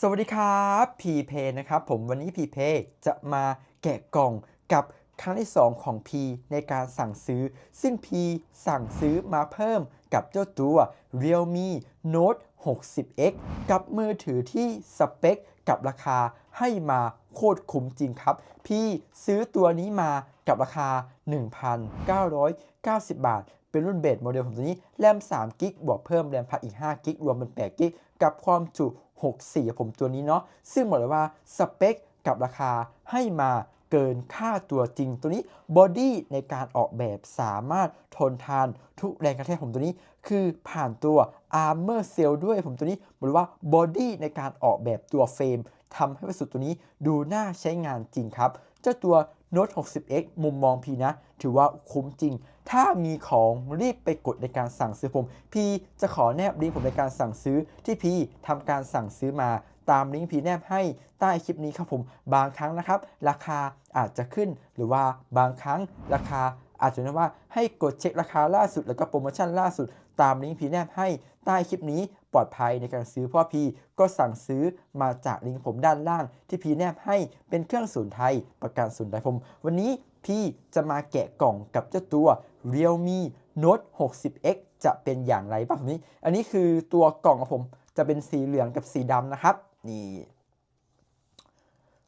สวัสดีครับพีเพนะครับผมวันนี้พีเพจะมาแกะกล่องกับครั้งที่ 2 ของ P ในการสั่งซื้อ ซึ่ง P สั่งซื้อมาเพิ่มกับเจ้าตัว Realme Note 60X กับมือถือที่สเปคกับราคาให้มาโคตรคุ้มจริงครับ พี่ซื้อตัวนี้มากับราคา 1,990 บาท เป็นรุ่นเบสโมเดลของตัวนี้ แรม3กิกบวกเพิ่มแรมพัดอีก5กิกรวมเป็น8กิกกับความจุ64ผมตัวนี้เนาะ ซึ่งบอกเลยว่าสเปคกับราคาให้มาเกินค่าตัวจริงตัวนี้บอดี้ในการออกแบบสามารถทนทานทุกแรงกระแทกผมตัวนี้ คือผ่านตัว Armor Cell ด้วยผมตัวนี้บอกเลยว่าบอดี้ในการออกแบบตัวเฟรมทำให้วัสดุตัวนี้ดูน่าใช้งานจริงครับ เจ้าตัว Note 60X มุมมองพีนะ ถือว่าคุ้มจริง ถ้ามีของรีบไปกดในการสั่งซื้อผม พีจะขอแนบลิงก์ผมในการสั่งซื้อที่พีทำการสั่งซื้อมาตามลิงก์พีแนบให้ใต้คลิปนี้ครับผม บางครั้งนะครับ ราคาอาจจะขึ้นหรือว่าบางครั้งราคาอาจจะนึกว่าให้กดเช็คราคาล่าสุด แล้วก็โปรโมชั่นล่าสุด ตามลิงก์พีแนบให้ใต้คลิปนี้ปลอดภัยในการซื้อพราะพีก็สั่งซื้อมาจากลิงก์ผมด้านล่าง ที่พีแนบให้เป็นเครื่องศูนไทยประกันศูนไทยผม วันนี้พี่จะมาแกะกล่องกับเจ้าตัว Realme Note 60X จะเป็นอย่างไรบ้างนี้ อันนี้คือตัวกล่องของผมจะเป็นสีเหลืองกับสีดำนะครับ นี่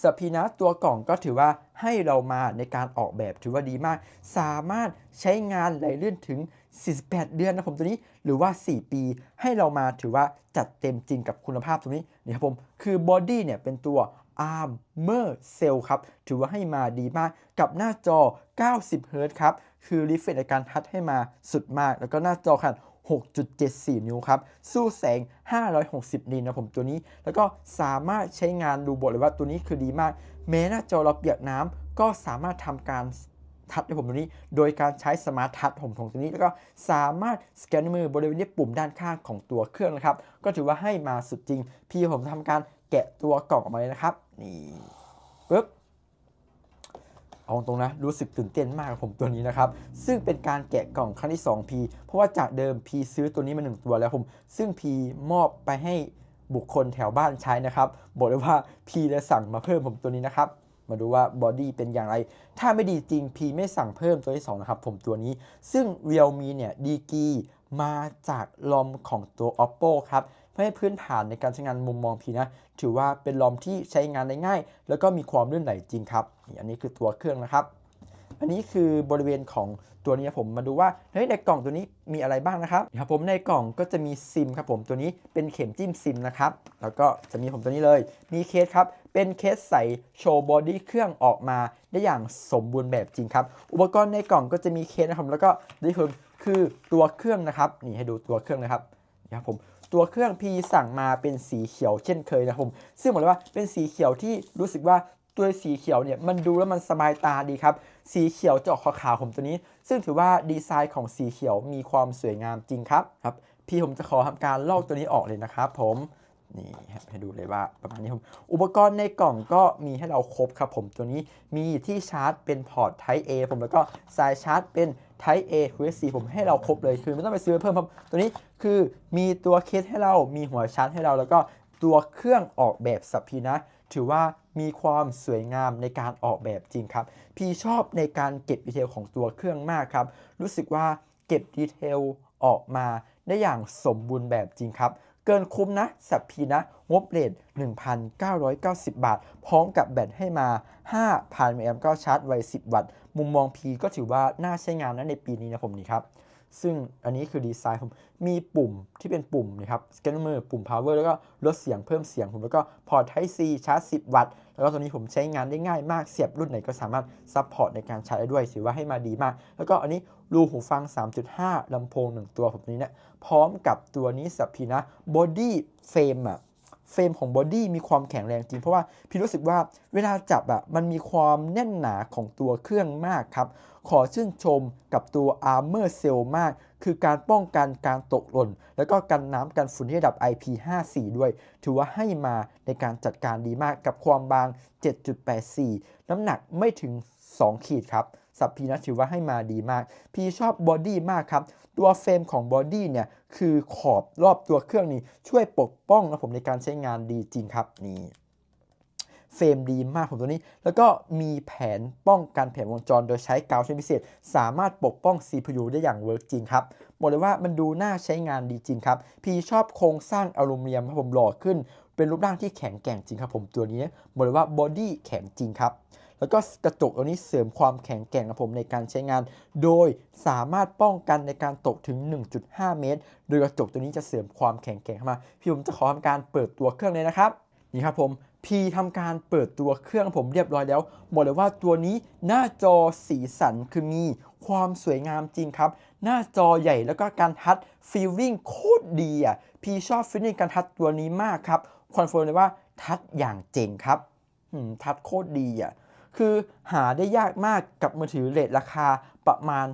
สพีนะตัวกล่องก็ถือว่าให้เรามาในการออกแบบถือว่าดีมาก สามารถใช้งานไหลลื่อนถึง 48 เดือนนะผมตัวนี้หรือว่า 4 ปี ให้เรามาถือว่าจัดเต็มจริงกับคุณภาพตรงนี้นี่ครับผม คือบอดี้เนี่ยเป็นตัว Armor Cell ครับ ถือว่าให้มาดีมากกับหน้าจอ 90 Hz ครับ คือรีเฟรชในการทัดให้มาสุดมาก แล้วก็หน้าจอขนาด 6.74 นิ้วครับ สู้แสง 560 นินนะผมตัวนี้ แล้วก็สามารถใช้งานดูบทเลยว่าตัวนี้คือดีมาก แม้หน้าจอเราเปียกน้ำก็สามารถทำการทัดให้ผมตัวนี้ โดยการใช้สมาร์ททัชผมของตัวนี้ แล้วก็สามารถสแกนมือบริเวณที่ปุ่มด้านข้างของตัวเครื่องนะครับ ก็ถือว่าให้มาสุดจริง พี่ผมทำการแกะตัวกล่องออกมาเลยนะครับ นี่ เอาตรงนะรู้สึกตื่นเต้นมากกับผมตัวนี้นะครับ ซึ่งเป็นการแกะกล่องครั้งที่ 2 P เพราะว่าจากเดิม P ซื้อตัวนี้มา 1 ตัวแล้วผม ซึ่ง P มอบไปให้บุคคลแถวบ้านใช้นะครับ บอกเลยว่า P เลยสั่งมาเพิ่มผมตัวนี้นะครับ มาดูว่าบอดี้เป็นอย่างไร ถ้าไม่ดีจริง P ไม่สั่งเพิ่มตัวที่ 2 นะครับ ผมตัวนี้ ซึ่ง Realme เนี่ยดีกีมาจากลอมของตัว Oppo ครับ เพื่อให้พื้นฐานในการใช้งานมุมมอง P นะถือว่าเป็นลอมที่ใช้งานได้ง่าย แล้วก็มีความลื่นไหลจริงครับนี่อันนี้คือตัวเครื่องนะครับ อันนี้คือบริเวณของตัวนี้ผมมาดูว่าเฮ้ยในกล่องตัวนี้มีอะไรบ้างนะครับครับผมในกล่องก็จะมีซิมครับผมตัวนี้เป็นเข็มจิ้มซิมนะครับแล้วก็จะมีผมตัวนี้เลย มีเคสครับเป็นเคสใส่โชว์บอดี้เครื่องออกมาได้อย่างสมบูรณ์แบบจริงครับ อุปกรณ์ในกล่องก็จะมีเคสนะครับแล้วก็นี่คือคือตัวเครื่องนะครับนี่ให้ดูตัวเครื่องนะครับนี่ครับผม ตัวเครื่อง P สั่งมาเป็นสีเขียวเช่นเคยนะผม ซึ่งบอกเลยว่าเป็นสีเขียวที่รู้สึกว่าตัวสีเขียวเนี่ยมันดูแล้วมันสบายตาดีครับ สีเขียวจะออกขาวๆผมตัวนี้ ซึ่งถือว่าดีไซน์ของสีเขียวมีความสวยงามจริงครับครับ พี่ผมจะขอทำการลอกตัวนี้ออกเลยนะครับผมนี่ให้ดูเลยว่าประมาณนี้ผมอุปกรณ์ในกล่องก็มีให้เราครบครับผมตัวนี้มีที่ชาร์จเป็นพอร์ต Type A ผมแล้วก็สายชาร์จเป็น Type A USB ผมให้เราครบเลยคือไม่ต้องไปซื้อเพิ่มครับตัวนี้คือมีตัวเคสให้เรามีหัวชาร์จให้เราแล้วก็ตัวเครื่องออกแบบสับพีนะถือว่ามีความสวยงามในการออกแบบจริงครับ พี่ชอบในการเก็บดีเทลของตัวเครื่องมากครับ รู้สึกว่าเก็บดีเทลออกมาได้อย่างสมบูรณ์แบบจริงครับ เกินคุ้มนะ สับพีนะ งบเรท1,990 บาท พร้อมกับแบตให้มา 5,000มิลลิแอมป์ก็ชาร์จไว 10 วัตต์ มุมมอง P ก็ถือว่าน่าใช้งานนะในปีนี้นะผมนี่ครับ ซึ่งอันนี้คือดีไซน์ผมมีปุ่มที่เป็นปุ่มนะครับสแกนเมอร์ปุ่ม power แล้วก็ลดเสียงเพิ่มเสียงผมแล้วก็พอร์ต Type C ชาร์จ 10 วัตต์ แล้วก็ตัวนี้ผมใช้งานได้ง่ายมากเสียบรุ่นไหนก็สามารถซัพพอร์ตในการชาร์จได้ด้วยถือว่าให้มาดีมาก แล้วก็อันนี้รูหูฟัง 3.5 ลำโพง 1 ตัวผมนี้เนะพร้อมกับตัวนี้สับพีนะ body frame อะ เฟรมของบอดี้มีความแข็งแรงจริง เพราะว่าพี่รู้สึกว่าเวลาจับอะมันมีความแน่นหนาของตัวเครื่องมากครับ ขอชื่นชมกับตัว Armor Cell มาก คือการป้องกันการตกหล่น แล้วก็กันน้ำกันฝุ่นที่ระดับ IP54 ด้วย ถือว่าให้มาในการจัดการดีมากกับความบาง 7.84 น้ำหนักไม่ถึง 2 ขีดครับ สับพีนะถือว่าให้มาดีมาก พีชอบบอดี้มากครับ ตัวเฟรมของบอดี้เนี่ย คือขอบรอบตัวเครื่องนี้ ช่วยปกป้องนะผมในการใช้งานดีจริงครับนี่เฟรมดีมากผมตัวนี้ แล้วก็มีแผนป้องกันแผงวงจรโดยใช้กาวชนิดพิเศษ สามารถปกป้อง CPU ได้อย่างเวิร์กจริงครับบอกเลยว่ามันดูน่าใช้งานดีจริงครับ พีชอบโครงสร้างอลูมิเนียมครับผมหล่อขึ้น เป็นรูปร่างที่แข็งแกร่งจริงครับผมตัวนี้บอกเลยว่าบอดี้แข็งจริงครับ แล้วก็กระจกตัวนี้เสริมความแข็งแกร่งครับผมในการใช้งาน โดยสามารถป้องกันในการตกถึง 1.5 เมตร โดยกระจกตัวนี้จะเสริมความแข็งแกร่งเข้ามา พี่ผมจะขอทำการเปิดตัวเครื่องเลยนะครับ นี่ครับผมพีทำการเปิดตัวเครื่องผมเรียบร้อยแล้ว บอกเลยว่าตัวนี้หน้าจอสีสันคือมีความสวยงามจริงครับ หน้าจอใหญ่แล้วก็การทัชฟีลลิ่งโคตรดีอะพี่ชอบฟีลลิ่งการทัชตัวนี้มากครับคอนเฟิร์มเลยว่าทัชอย่างเจ๋งครับทัชโคตรดีอะ คือหาได้ยากมากกับมือถือเลทราคาประมาณ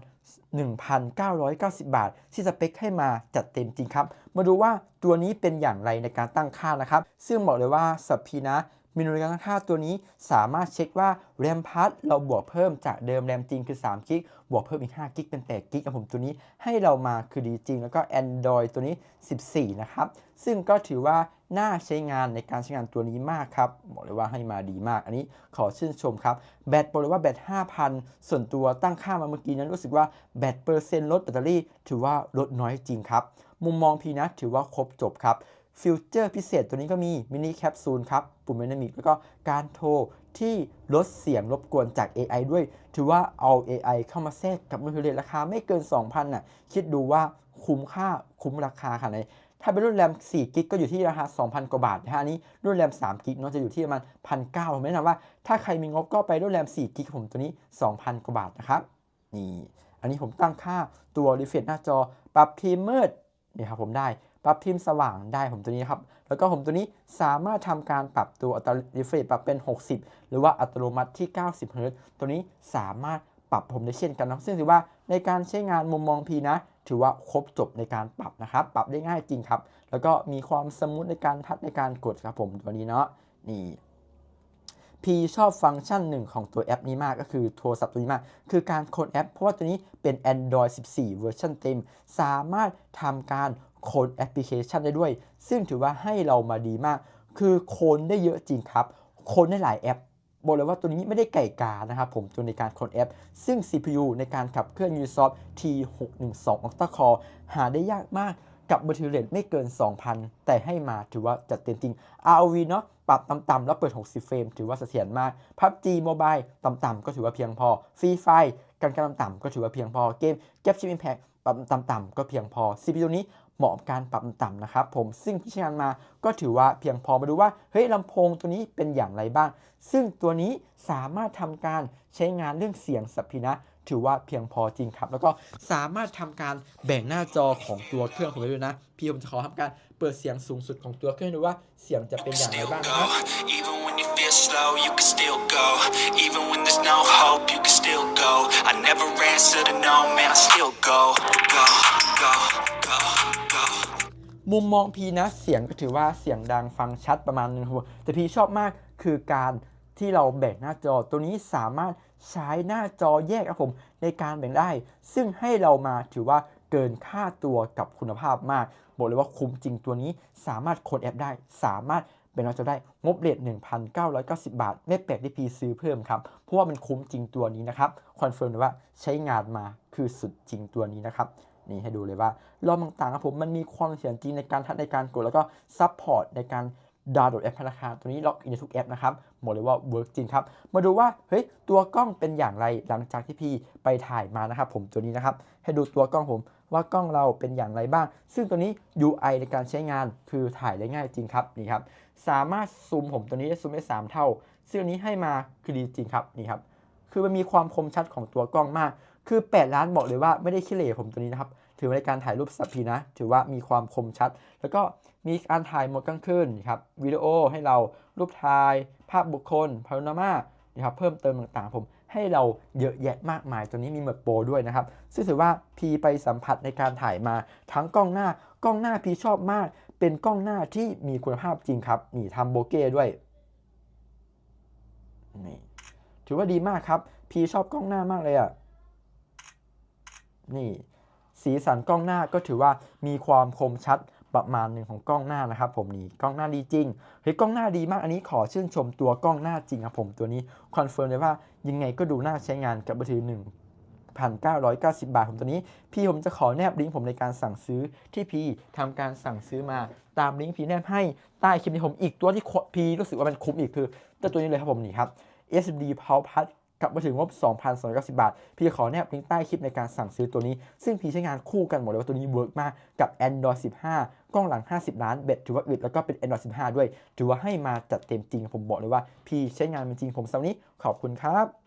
1,990 บาท ที่สเปคให้มาจัดเต็มจริงครับ มาดูว่าตัวนี้เป็นอย่างไรในการตั้งค่านะครับ ซึ่งบอกเลยว่าสับพีนะเมนูในการตั้งค่าตัวนี้สามารถเช็คว่าแรมพัทเราบวกเพิ่มจากเดิมแรมจริงคือ3กิกบวกเพิ่มอีก5กิกเป็น8กิกกับผมตัวนี้ให้เรามาคือดีจริง แล้วก็ Android ตัวนี้ 14 นะครับ ซึ่งก็ถือว่า น่าใช้งานในการใช้งานตัวนี้มากครับบอกเลยว่าให้มาดีมาก อันนี้ขอชื่นชมครับ แบตบอกเลยว่าแบต 5,000 ส่วนตัวตั้งค่ามาเมื่อกี้นั้นรู้สึกว่าแบตเปอร์เซ็นต์ลดแบตเตอรี่ ถือว่าลดน้อยจริงครับ มุมมองพีนะถือว่าครบจบครับฟิวเจอร์พิเศษตัวนี้ก็มีมินิแคปซูลครับ ปุ่มไดนามิกแล้วก็การโทรที่ลดเสียงรบกวนจาก AI ด้วย ถือว่าเอา AI เข้ามาแทรกกับมือถือราคาไม่เกิน 2,000น่ะคิดดูว่าคุ้มค่าคุ้มราคาขนาดไหน ถ้าเป็นรุ่นแรม4กิกก็อยู่ที่ราคา 2,000 กว่าบาทนะฮะอันนี้รุ่นแรม3กิกเนาะจะอยู่ที่ประมาณ1,900ผมแนะนำว่าถ้าใครมีงบก็ไปรุ่นแรม4กิกผมตัวนี้ 2,000 กว่าบาทนะครับนี่อันนี้ผมตั้งค่าตัว refresh หน้าจอ ปรับทีมมืดนี่ครับผมได้ปรับทีมสว่างได้ผมตัวนี้ครับแล้วก็ผมตัวนี้สามารถทำการปรับตัวอัตรา refresh ปรับเป็น 60 หรือว่าอัตโนมัติที่ 90 Hz ตัวนี้สามารถปรับผมได้เช่นกันนะซึ่งถือว่าในการใช้งานมุมมองพีนะ ถือว่าครบจบในการปรับนะครับ ปรับได้ง่ายจริงครับ แล้วก็มีความสมูทในการทัดในการกดครับผมตัวนี้เนาะนี่พีชอบฟังก์ชันหนึ่งของตัวแอปนี้มากก็คือโทรศัพท์ตัวนี้มาก คือการโค้ดแอป เพราะว่าตัวนี้เป็น Android 14 เวอร์ชันเต็ม สามารถทำการโค้ดแอปพลิเคชันได้ด้วย ซึ่งถือว่าให้เรามาดีมาก คือโค้ดได้เยอะจริงครับ โค้ดได้หลายแอป บอกเลยว่าตัวนี้ไม่ได้ไก่กานะครับผมตัวในการโค้ดแอป ซึ่ง CPU ในการขับเคลื่อน Ubisoft T612 Octa Core หาได้ยากมากกับมือถือเลทไม่เกิน 2,000 แต่ให้มาถือว่าจัดเต็มจริง ROV เนาะปรับต่ำๆแล้วเปิด 60 เฟรม ถือว่าเสถียรมาก PUBG Mobile ต่ำๆก็ถือว่าเพียงพอ Free Fire การการต่ำๆก็ถือว่าเพียงพอเกม Genshin Impact ปรับต่ำๆก็เพียงพอ CPU นี้ เหมาะกับการปรับต่ำนะครับผมซึ่งที่ใช้งานมาก็ถือว่าเพียงพอมาดูว่าเฮ้ยลำโพงตัวนี้เป็นอย่างไรบ้าง ซึ่งตัวนี้สามารถทำการใช้งานเรื่องเสียงสัพพินะถือว่าเพียงพอจริงครับ แล้วก็สามารถทำการแบ่งหน้าจอของตัวเครื่องผมไว้ด้วยนะ พี่ผมจะขอทำการเปิดเสียงสูงสุดของตัวเครื่องให้ดูว่าเสียงจะเป็นอย่างไรบ้างนะครับ I. never answer to no, man, I still go, go, go. มุมมองพีนะเสียงก็ถือว่าเสียงดังฟังชัดประมาณนึงครับแต่พีชอบมากคือการที่เราแบ่งหน้าจอตัวนี้สามารถใช้หน้าจอแยกครับผมในการแบ่งได้ ซึ่งให้เรามาถือว่าเกินค่าตัวกับคุณภาพมาก บอกเลยว่าคุ้มจริงตัวนี้สามารถค้ดแอปได้ สามารถแบ่งหน้าจอได้งบเรท1,990 บาท ไม่แปลกที่พีซื้อเพิ่มครับ เพราะว่ามันคุ้มจริงตัวนี้นะครับ คอนเฟิร์มเลยว่าใช้งานมาคือสุดจริงตัวนี้นะครับ นี่ให้ดูเลยว่ารอบต่างๆครับผมมันมีความเสี่ยงจริงในการทัดในการกดแล้วก็ซัพพอร์ตในการดาวน์โหลดแอปธนาคารตัวนี้ล็อกอินในทุกแอปนะครับบอกเลยว่าเวิร์กจริงครับ มาดูว่าเฮ้ยตัวกล้องเป็นอย่างไรหลังจากที่พี่ไปถ่ายมานะครับผมตัวนี้นะครับ ให้ดูตัวกล้องผมว่ากล้องเราเป็นอย่างไรบ้าง ซึ่งตัวนี้ UI ในการใช้งานคือถ่ายได้ง่ายจริงครับนี่ครับ สามารถซูมผมตัวนี้ได้ซูมได้สามเท่า ซึ่งอันนี้ให้มาคือดีจริงครับนี่ครับ คือมันมีความคมชัดของตัวกล้องมาก คือ 8 ล้านบอกเลยว่าไม่ได้ขี้เหร่ผมตัวนี้นะครับ ถือว่าในการถ่ายรูปสัพพีนะ ถือว่ามีความคมชัด แล้วก็มีการถ่ายหมดกลางคืนนครับวิดีโอให้เรารูปถ่าย ภาพบุคคลพาโนรามานะครับเพิ่มเติมต่างๆ ผมให้เราเยอะแยะมากมาย ตัวนี้มีโหมดโปรด้วยนะครับ ซึ่งถือว่าพีไปสัมผัสในการถ่ายมาทั้งกล้องหน้ากล้องหน้าพีชอบมาก เป็นกล้องหน้าที่มีคุณภาพจริงครับนี่ทำโบเก้ด้วยนี่ถือว่าดีมากครับพีชอบกล้องหน้ามากเลยอะ่ะ นี่สีสันกล้องหน้าก็ถือว่ามีความคมชัดประมาณหนึ่งของกล้องหน้านะครับ ผมนี่กล้องหน้าดีจริงเฮ้ยกล้องหน้าดีมากอันนี้ขอชื่นชมตัวกล้องหน้าจริงครับผมตัวนี้คอนเฟิร์มเลยว่ายังไงก็ดูน่าใช้งานกับมือถือ1,990 บาทผมตัวนี้ พี่ผมจะขอแนบลิงก์ผมในการสั่งซื้อที่พี่ทำการสั่งซื้อมาตามลิงก์พี่แนบให้ใต้คลิปนี้ผมอีกตัวที่พี่รู้สึกว่ามันคุ้มอีกคือตัวนี้เลยครับผมนี่ครับ SD Power Plus กลับมาถึงงบ 2,290 บาท พี่ขอแนบลิงก์ใต้คลิปในการสั่งซื้อตัวนี้ ซึ่งพี่ใช้งานคู่กันหมดเลยว่าตัวนี้เวิร์กมากกับ Android 15 กล้องหลัง 50 ล้านเบ็ดถือว่าอึดแล้วก็เป็น Android 15 ด้วย ถือว่าให้มาจัดเต็มจริงผมบอกเลยว่า พี่ใช้งานมันจริงผมสำหรับนี้ขอบคุณครับ